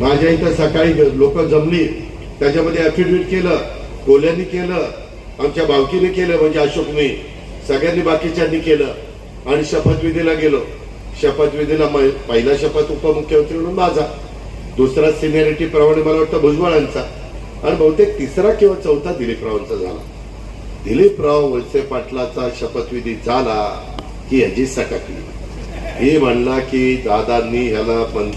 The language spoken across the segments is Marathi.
माझ्या इथं सकाळी लोक जमली. त्याच्यामध्ये अफिडेविट केलं कोल्यांनी केलं आमच्या भावकीने केलं म्हणजे अशोकने सगळ्यांनी बाकीच्यांनी केलं. आणि शपथविधीला गेलो. शपथविधीला पहिला शपथ उपमुख्यमंत्री म्हणून माझा. दुसरा सिनियरिटी प्रमाणे मला वाटतं भुजबळांचा. आणि बहुतेक तिसरा किंवा चौथा दिलीपरावांचा झाला. दिलीपराव वळसे पाटलाचा शपथविधी झाला की ह्याची सकाकली हे म्हणला की दादांनी ह्याला पण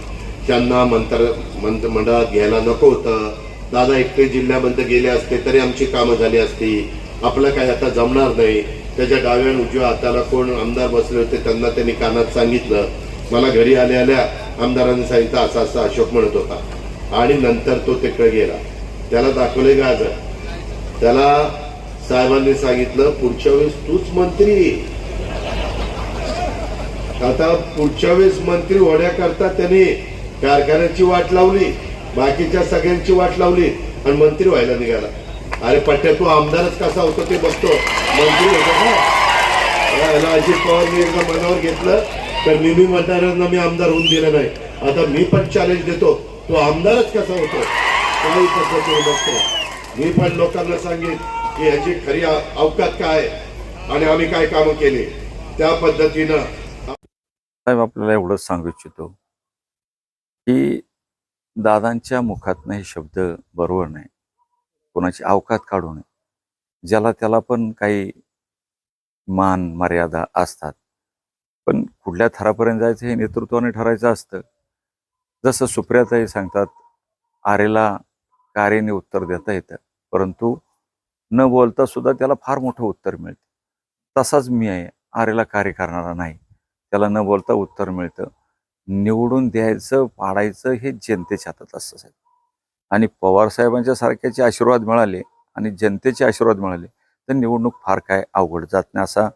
त्यांना मंत्र मंत्रिमंडळात घ्यायला नको होतं. दादा एकटे जिल्ह्यामध्ये गेले असते तरी आमची कामं झाली असती. आपलं काही आता जमणार नाही. त्याच्या डाव्या उजव्या हाताला कोण आमदार बसले होते त्यांना त्यांनी कानात सांगितलं. मला घरी आल्या आल्या आमदारांनी सांगितलं असा असा अशोक म्हणत होता. आणि नंतर तो तिकडे गेला. त्याला दाखवले गाजर त्याला साहेबांनी सांगितलं पुढच्या वेळेस तूच मंत्री. आता पुढच्या वेळेस मंत्री होण्याकरता त्यांनी कारखान्याची वाट लावली बाकीच्या सगळ्यांची वाट लावली आणि मंत्री व्हायला निघाला. अरे पट्ट्या तू आमदारच कसा होतो ते बघतो. मंत्री होतो अजित पवारनी एकदा मनावर घेतलं तर मी मी मतदारांना मी आमदार होऊन दिलं नाही. आता मी पण चॅलेंज देतो तो आमदारच कसा होतो? काही पद्धतीने बघतो. मी पण लोकांना सांगेन की ह्याची खरी अवकात काय आहे आणि आम्ही काय कामं केली? त्या पद्धतीनं आपल्याला एवढंच सांगू इच्छितो. की दादांच्या मुखातनं हे शब्द बरोबर नाही. कोणाची अवकात काढू नये. ज्याला त्याला पण काही मान मर्यादा असतात. पण कुठल्या थरापर्यंत जायचं हे नेतृत्वाने ठरायचं असतं. जसं सुप्रियाताई सांगतात आरेला कारेने उत्तर देता येतं. परंतु न बोलता सुद्धा त्याला फार मोठं उत्तर मिळतं. तसाच मी आहे. आरेला कार्य करणारा नाही. त्याला न बोलता उत्तर मिळतं. निवडून द्यायचं पाडायचं हे जनतेच्या हातात असतं साहेब. आणि पवारसाहेबांच्या सारख्याचे आशीर्वाद मिळाले आणि जनतेचे आशीर्वाद मिळाले तर निवडणूक फार काय अवघड जात नाही असा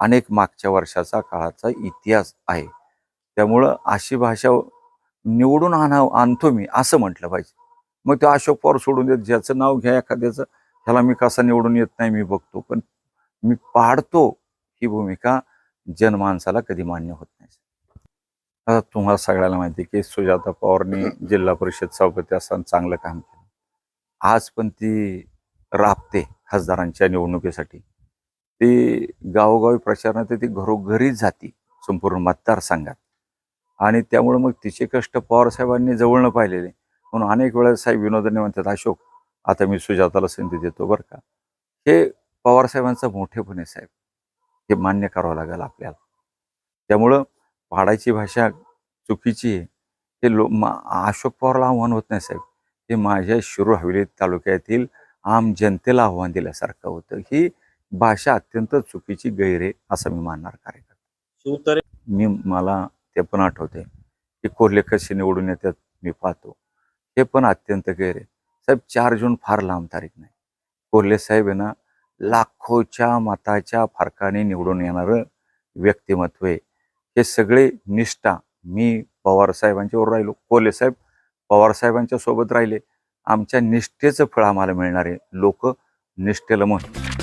अनेक मागच्या वर्षाचा काळाचा इतिहास आहे. त्यामुळं अशी भाषा निवडून आणा आणतो मी असं म्हटलं पाहिजे. मग ते अशोक पवार सोडून देत ज्याचं नाव घ्या एखाद्याचं ह्याला मी कसा निवडून येत नाही मी बघतो पण मी पाडतो ही भूमिका जनमानसाला कधी मान्य होत नाही. आता तुम्हाला सगळ्याला माहिती आहे की सुजाता पवारनी जिल्हा परिषद सभापती असताना चांगलं काम केलं. आज पण ती राबते खासदारांच्या निवडणुकीसाठी. ती गावोगावी प्रचारात ती घरोघरी जाती संपूर्ण मतदारसंघात. आणि त्यामुळे मग तिचे कष्ट पवार साहेबांनी जवळनं पाहिलेले. म्हणून अनेक वेळा साहेब विनोदाने म्हणतात अशोक आता मी सुजाताला संधी देतो बरं का. हे पवार साहेबांचं मोठेपणे साहेब. हे मान्य करावं लागेल आपल्याला. त्यामुळं पाडायची भाषा चुकीची आहे. हे लो मा अशोक पवारला आव्हान होत नाही साहेब. हे माझ्या शिरूर हवेली तालुक्यातील आम जनतेला आव्हान दिल्यासारखं होतं. ही भाषा अत्यंत चुकीची गैर आहे असं मी मानणार कार्यकर्ता. शिवतरे मी मला ते पण आठवते की कोल्हे कसे निवडून येतात मी पाहतो. हे पण अत्यंत गैर आहे. साहेब चार जून फार लांब तारीख नाही. कोल्हे साहेब आहे ना लाखोच्या मताच्या फरकाने निवडून येणारं व्यक्तिमत्व आहे. हे सगळे निष्ठा मी पवारसाहेबांच्यावर राहिलो. कोलेसाहेब पवारसाहेबांच्या पवार साहेबांच्या सोबत राहिले. आमच्या निष्ठेचं फळ आम्हाला मिळणार आहे. लोक निष्ठेला म्हणतात.